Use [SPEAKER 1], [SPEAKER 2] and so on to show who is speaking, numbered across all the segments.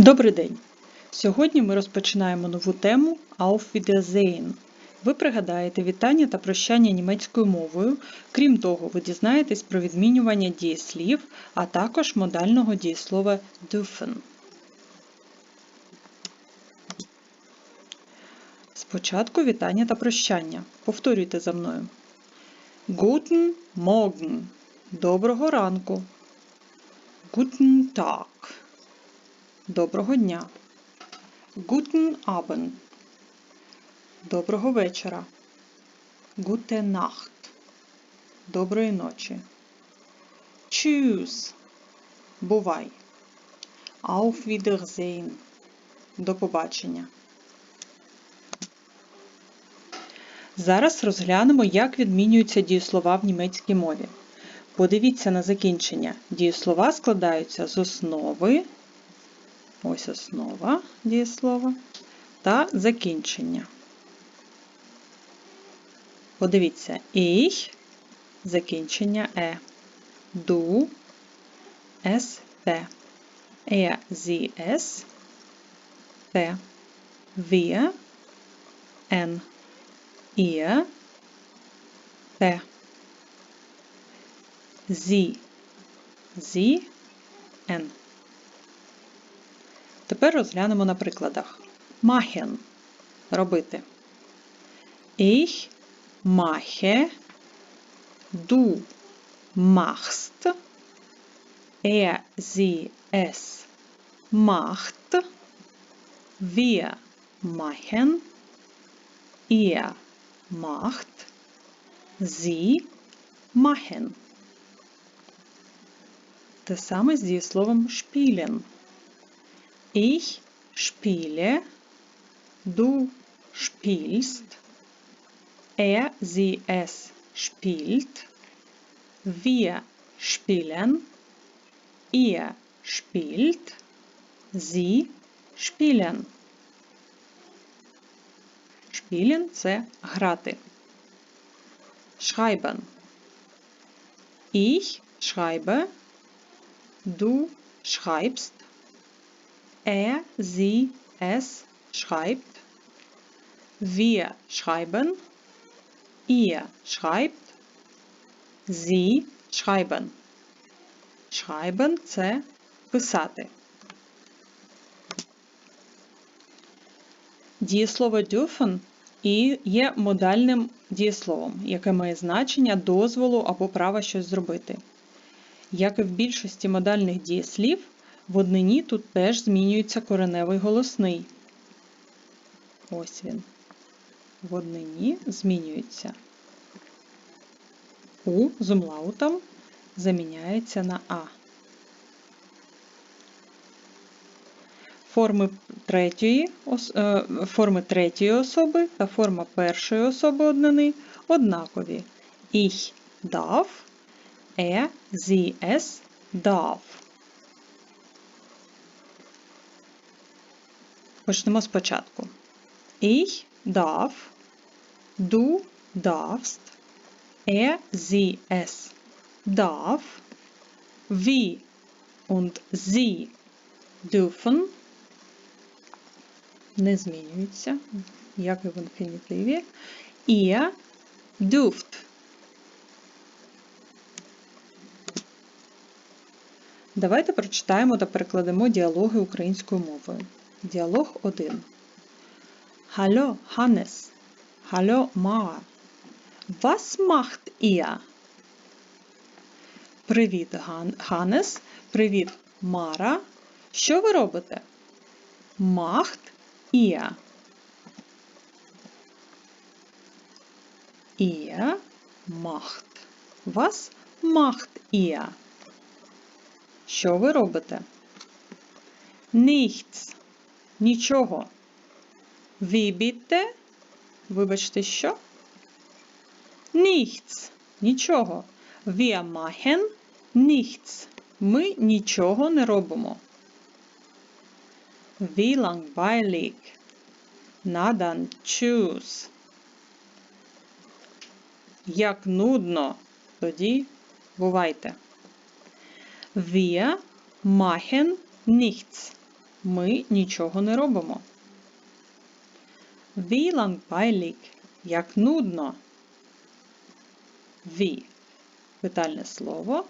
[SPEAKER 1] Добрий день! Сьогодні ми розпочинаємо нову тему Auf Wiedersehen. Ви пригадаєте вітання та прощання німецькою мовою. Крім того, ви дізнаєтесь про відмінювання дієслів, а також модального дієслова dürfen. Спочатку вітання та прощання. Повторюйте за мною. Guten Morgen. Доброго ранку. Guten Tag. Доброго дня. Guten Abend. Доброго вечора. Gute Nacht. Доброї ночі. Tschüss. Бувай. Auf Wiedersehen. До побачення. Зараз розглянемо, як відмінюються дієслова в німецькій мові. Подивіться на закінчення. Дієслова складаються з основи. Ось основа дієслова та закінчення. Подивіться, ich, закінчення е, es, те, er, sie, es, те, wir, en, ihr, те, sie, sie, en. Тепер розглянемо на прикладах. Machen – робити. Ich mache, du machst, er, sie, es macht, wir machen, ihr macht, sie machen. Те саме з дієсловом spielen. Ich spiele, du spielst, er, sie, es spielt, wir spielen, ihr spielt, sie spielen. Spielen – це грати. Schreiben. Ich schreibe, du schreibst, er, sie, es schreibt. Wir schreiben. Ihr schreibt. Sie schreiben. Schreiben – це писати. Дієслово і є модальним дієсловом, яке має значення дозволу або права щось зробити. Як і в більшості модальних дієслів, в однині тут теж змінюється кореневий голосний. Ось він. В однині змінюється. У з умлаутом заміняється на А. Форми третьої, е, форми третьої особи та форма першої особи однини однакові. Ich darf, er, sie, es darf. Почнемо спочатку. Ich darf, du darfst, er, sie, es darf, wir und sie dürfen не змінюються, як і в інфінітиві. Ihr dürft. Давайте прочитаємо та перекладемо діалоги українською мовою. Діалог 1. Hallo Hannes. Hallo Mara. Was macht ihr? Привіт, Ганнес. Привіт, Мара. Що ви робите? Macht ihr. Ihr macht. Was macht ihr? Що ви робите? Nichts. Нічого. Ви bitte? Вибачте, що? Nichts. Нічого. Wir machen nichts. Ми нічого не робимо. Wie langweilig. На dann tschüss. Як нудно. Тоді бувайте. Wir machen nichts. Ми нічого не робимо. Wie langweilig. Як нудно. Wie. Питальне слово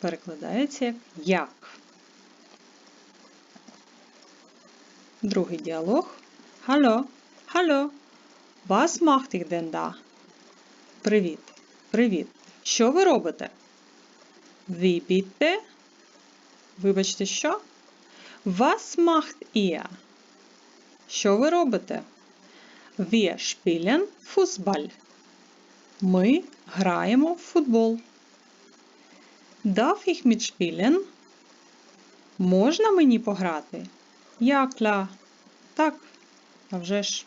[SPEAKER 1] перекладається як. Другий діалог. Hallo, hallo. Was macht ihr denn da? Привіт. Привіт. Що ви робите? Wie bitte? Вибачте, що? Was macht ihr? Що ви робите? Wir spielen Fußball. Ми граємо в футбол. Darf ich mitspielen? Можна мені пограти? Ja, klar. Так, а вже ж.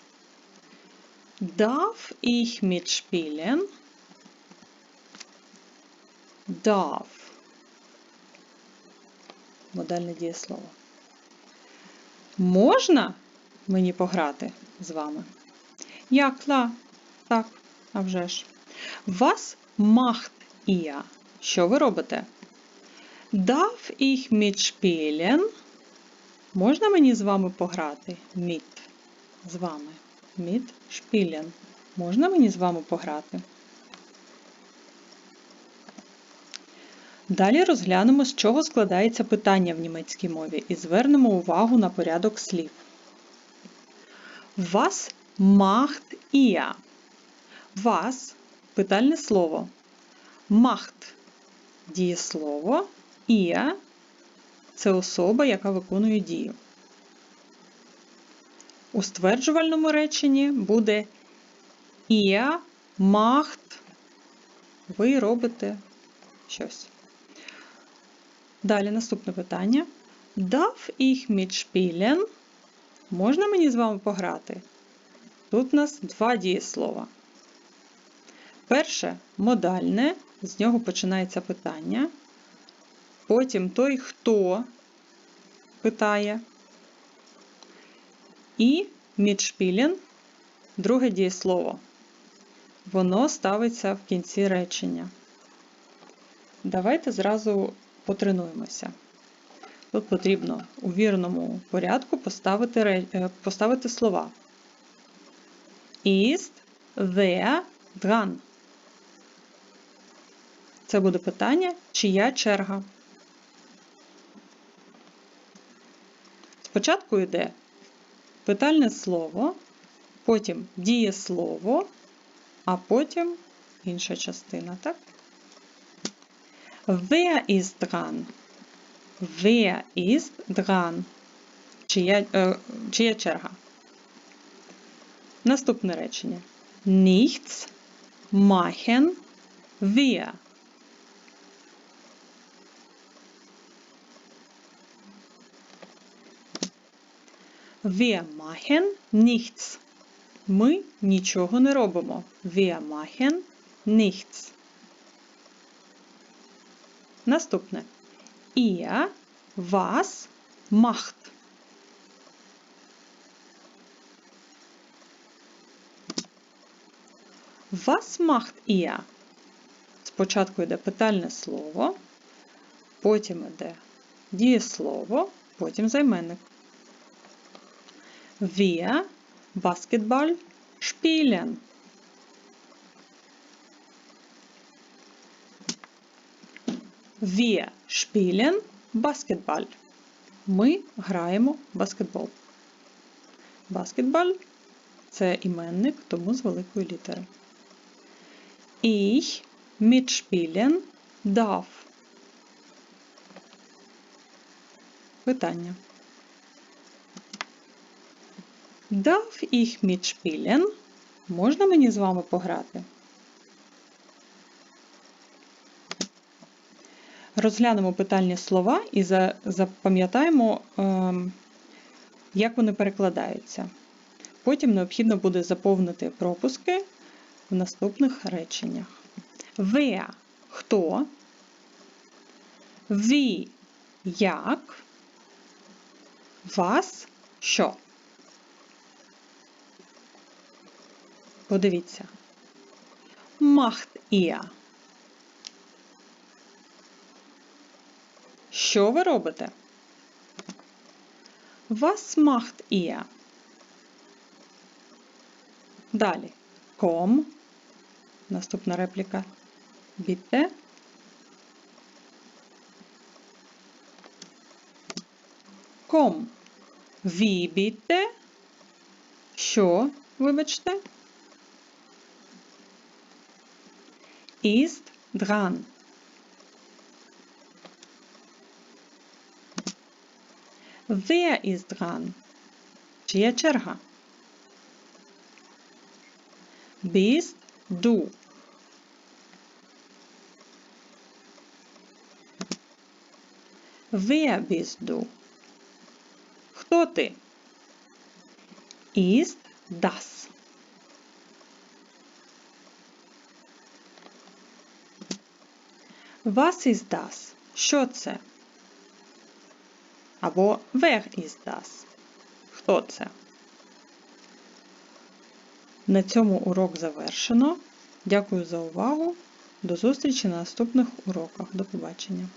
[SPEAKER 1] Darf ich mitspielen? Darf. Модальне дієслово. Можна мені пограти з вами? Ja, klar. Так, а вже ж. Was macht ihr? Що ви робите? Darf ich mitspielen? Можна мені з вами пограти? Mit. З вами. Mit spielen. Можна мені з вами пограти? Далі розглянемо, з чого складається питання в німецькій мові і звернемо увагу на порядок слів. Was macht ihr? Was – питальне слово. Macht – дієслово. Ihr – це особа, яка виконує дію. У стверджувальному реченні буде Ihr macht – ви робите щось. Далі наступне питання. Darf ich mitspielen? Можна мені з вами пограти? Тут у нас два дієслова. Перше модальне, з нього починається питання. Потім той, хто питає. І mitspielen – друге дієслово. Воно ставиться в кінці речення. Давайте зразу потренуємося. Тут потрібно у вірному порядку поставити, поставити слова. Ist wer dran? Це буде питання, чия черга. Спочатку йде питальне слово, потім дієслово, а потім інша частина, так? Wer ist dran? Wer ist dran? Чия, е, чия черга? Наступне речення. Nichts machen wir. Wir machen nichts. Ми нічого не робимо. Wir machen nichts. Наступне. Ihr was macht. Was macht ihr? Спочатку йде питальне слово, потім йде дієслово, потім займенник. Wir Basketball spielen. Wir spielen Basketball. Ми граємо баскетбол. Баскетбол це іменник, тому з великої літери. Ich mitspielen darf. Питання. Darf ich mitspielen? Можна мені з вами пограти? Розглянемо питальні слова і запам'ятаємо, ем, як вони перекладаються. Потім необхідно буде заповнити пропуски в наступних реченнях. Wer – хто? Wie – як? Was – що? Подивіться. Macht ihr. Що ви робите? Was macht ihr? Далі. Komm. Наступна репліка. Bitte. Komm. Wie bitte? Що, вибачте? Ist dran. Wer ist dran? Чия черга? Bist du. Wer bist du? Хто ти? Ist das. Was ist das? Що це? Або wer ist das? Хто це? На цьому урок завершено. Дякую за увагу. До зустрічі на наступних уроках. До побачення.